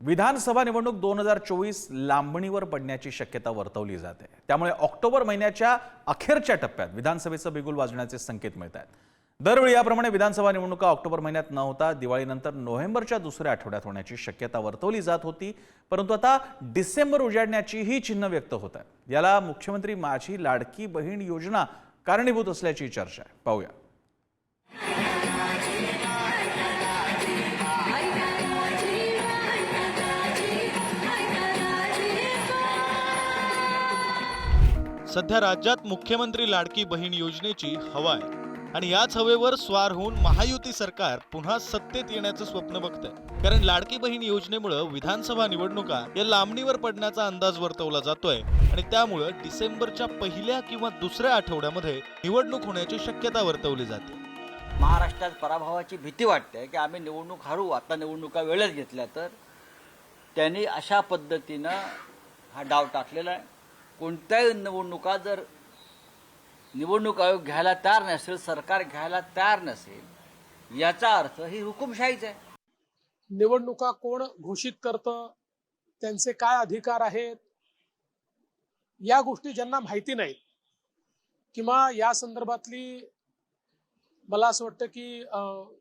विधानसभा निवडणूक दोन हजार चोवीस लांबणीवर पडण्याची शक्यता वर्तवली जाते. त्यामुळे ऑक्टोबर महिन्याच्या अखेरच्या टप्प्यात विधानसभेचं बिगुल वाजण्याचे संकेत मिळत आहेत दरवेळी याप्रमाणे विधानसभा निवडणुका ऑक्टोबर महिन्यात न होता दिवाळीनंतर नोव्हेंबरच्या दुसऱ्या आठवड्यात होण्याची शक्यता वर्तवली जात होती. परंतु आता डिसेंबर उजाडण्याची ही चिन्ह व्यक्त होत आहेत याला मुख्यमंत्री माझी लाडकी बहीण योजना कारणीभूत असल्याची चर्चा आहे. पाहूया. सध्या राज्यात मुख्यमंत्री लाडकी बहीण योजनेची हवा आहे. आणि याच हवेवर स्वार होऊन महायुती सरकार पुन्हा सत्तेत येण्याचं स्वप्न बघतंय. कारण लाडकी बहीण योजनेमुळे विधानसभा निवडणुका या लांबणीवर पडण्याचा अंदाज वर्तवला जातोय. आणि त्यामुळं डिसेंबरच्या पहिल्या किंवा दुसऱ्या आठवड्यामध्ये निवडणूक होण्याची शक्यता वर्तवली जाते. महाराष्ट्रात पराभवाची भीती वाटते की आम्ही निवडणूक हरू आता निवडणुका वेळेत घेतल्या तर त्यांनी अशा पद्धतीनं हा डाव टाकलेला आहे. कोणत्याही निवडणुका जर निवडणूक आयोग घ्यायला तयार नसेल सरकार घ्यायला तयार नसेल याचा अर्थ ही हुकुमशाहीच आहे. निवडणुका कोण घोषित करतं त्यांचे काय अधिकार आहेत या गोष्टी ज्यांना माहिती नाहीत. किंवा या संदर्भातली मला असं वाटतं की अं,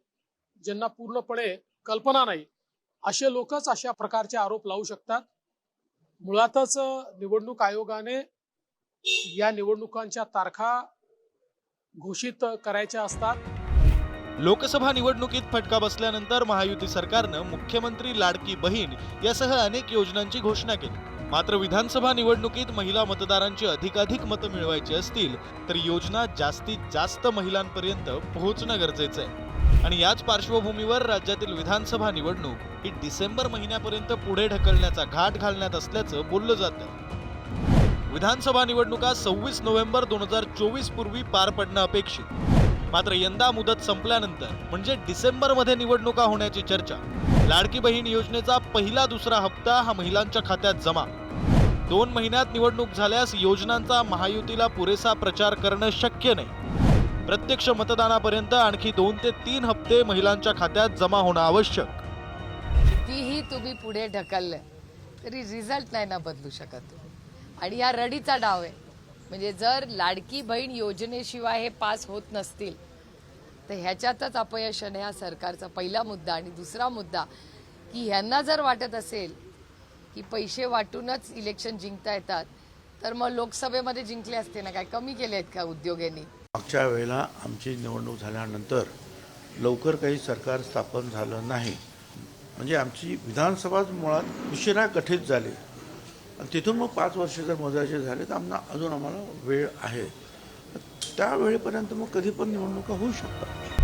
ज्यांना पूर्णपणे कल्पना नाही असे लोकच अशा प्रकारचे आरोप लावू शकतात. मुळातच निवडणूक आयोगाने या निवडणुकांच्या तारखा घोषित करायच्या असतात. लोकसभा निवडणुकीत फटका बसल्यानंतर महायुती सरकारनं मुख्यमंत्री लाडकी बहीण यासह अनेक योजनांची घोषणा केली. मात्र विधानसभा निवडणुकीत महिला मतदारांची अधिकाधिक मतं मिळवायची असतील तर योजना जास्तीत जास्त महिलांपर्यंत पोहोचणं गरजेचं आहे. आणि याच पार्श्वभूमीवर राज्यातील विधानसभा निवडणूक ही डिसेंबर महिन्यापर्यंत पुढे ढकलण्याचा घाट घालण्यात असल्याचं बोललं जातं. विधानसभा निवडणुका सव्वीस नोव्हेंबर दोन हजार चोवीस पूर्वी पार पडणं अपेक्षित. मात्र यंदा मुदत संपल्यानंतर म्हणजे डिसेंबरमध्ये निवडणुका होण्याची चर्चा लाडकी बहीण योजनेचा पहिला दुसरा हप्ता हा महिलांच्या खात्यात जमा. दोन महिन्यात निवडणूक झाल्यास योजनांचा महायुतीला पुरेसा प्रचार करणं शक्य नाही. प्रत्यक्ष मतदानापर्यंत आणखी दोन ते तीन हप्ते महिलांच्या खात्यात जमा होणं आवश्यक. कितीही तुम्ही पुढे ढकललं तरी रिझल्ट नाही ना बदलू शकत आणि या रडीचा डाव आहे. म्हणजे जर लाडकी बहीण योजनेशिवाय हे पास होत नसतील तर ह्याच्यातच अपयश आहे हा सरकारचा पहिला मुद्दा. आणि दुसरा मुद्दा की ह्यांना जर वाटत असेल की पैसे वाटूनच इलेक्शन जिंकता येतात तर मग लोकसभेमध्ये जिंकले असते ना काय कमी केले आहेत का उद्योगांनी? मागच्या वेळेला आमची निवडणूक झाल्यानंतर लवकर काही सरकार स्थापन झालं नाही. म्हणजे आमची विधानसभाच मुळात उशिरा गठीत झाली. आणि तिथून मग पाच वर्ष जर मोजायचे झाले तर आम्हाला अजून आम्हाला वेळ आहे. त्यावेळेपर्यंत मग कधी पण निवडणुका होऊ शकतात.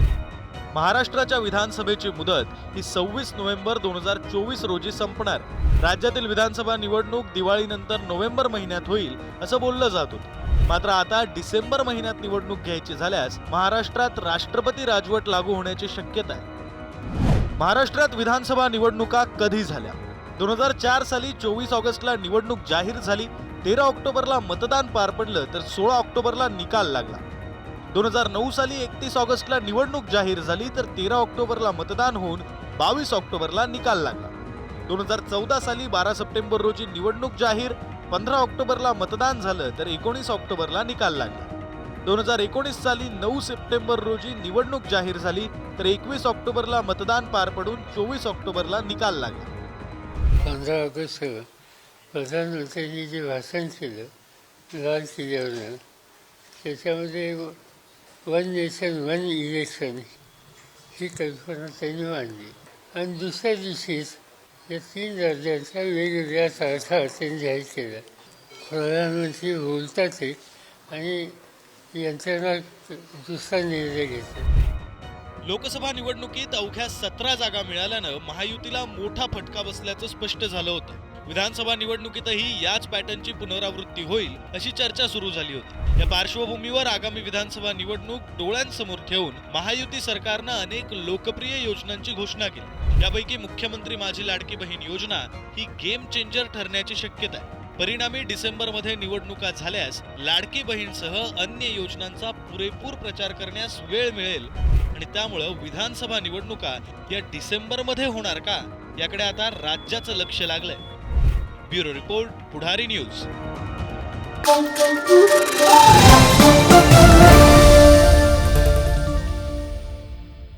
महाराष्ट्राच्या विधानसभेची मुदत ही सव्वीस नोव्हेंबर दोन हजार चोवीस रोजी संपणार. राज्यातील विधानसभा निवडणूक दिवाळीनंतर नोव्हेंबर महिन्यात होईल असं बोललं जात होतं. मात्र आता डिसेंबर महिन्यात निवडणूक घ्यायची झाल्यास महाराष्ट्रात राष्ट्रपती राजवट लागू होण्याची शक्यता आहे. महाराष्ट्रात विधानसभा निवडणुका कधी झाल्या? दोन हजार चार साली चोवीस ऑगस्टला निवडणूक जाहीर झाली तेरा ऑक्टोबरला मतदान पार पडलं तर सोळा ऑक्टोबरला निकाल लागला. दोन हजार नऊ साली एकतीस ऑगस्टला निवडणूक जाहीर झाली तर तेरा ऑक्टोबरला मतदान होऊन बावीस ऑक्टोबरला निकाल लागला. दोन हजार चौदा साली बारा सप्टेंबर रोजी निवडणूक जाहीर पंधरा ऑक्टोबरला मतदान झालं तर एकोणीस ऑक्टोबरला निकाल लागला. दोन हजार एकोणीस साली नऊ सप्टेंबर रोजी निवडणूक जाहीर झाली तर एकवीस ऑक्टोबरला मतदान पार पडून चोवीस ऑक्टोबरला निकाल लागला. पंधरा ऑगस्ट प्रधानमंत्र्यांनी जे भाषण केलं लाल किल्ल्यावर त्याच्यामध्ये वन नेशन वन इलेक्शन ही कल्पना त्यांनी मांडली. आणि दुसऱ्या दिवशीच या तीन राज्यांच्या वेगवेगळ्या तारखा त्यांनी जाहीर केल्या प्रधानमंत्री बोलतात आणि यंत्रणा दुसरा निर्णय घेतात लोकसभा निवडणुकीत अवघ्या सतरा जागा मिळाल्यानं महायुतीला मोठा फटका बसल्याचं स्पष्ट झालं होतं. विधानसभा निवडणुकीतही याच पॅटर्नची पुनरावृत्ती होईल अशी चर्चा सुरू झाली होती. या पार्श्वभूमीवर आगामी विधानसभा निवडणूक डोळ्यांसमोर ठेवून महायुती सरकारनं अनेक लोकप्रिय योजनांची घोषणा केली. यापैकी मुख्यमंत्री माझी लाडकी बहीण योजना ही गेम चेंजर ठरण्याची शक्यता आहे. परिणामी डिसेंबरमध्ये निवडणुका झाल्यास लाडकी बहीणसह अन्य योजनांचा पुरेपूर प्रचार करण्यास वेळ मिळेल. आणि त्यामुळं विधानसभा निवडणुका या डिसेंबरमध्ये होणार का? याकडे आता राज्याचं लक्ष लागलंय. Bureau Report, Pudhari news Oh.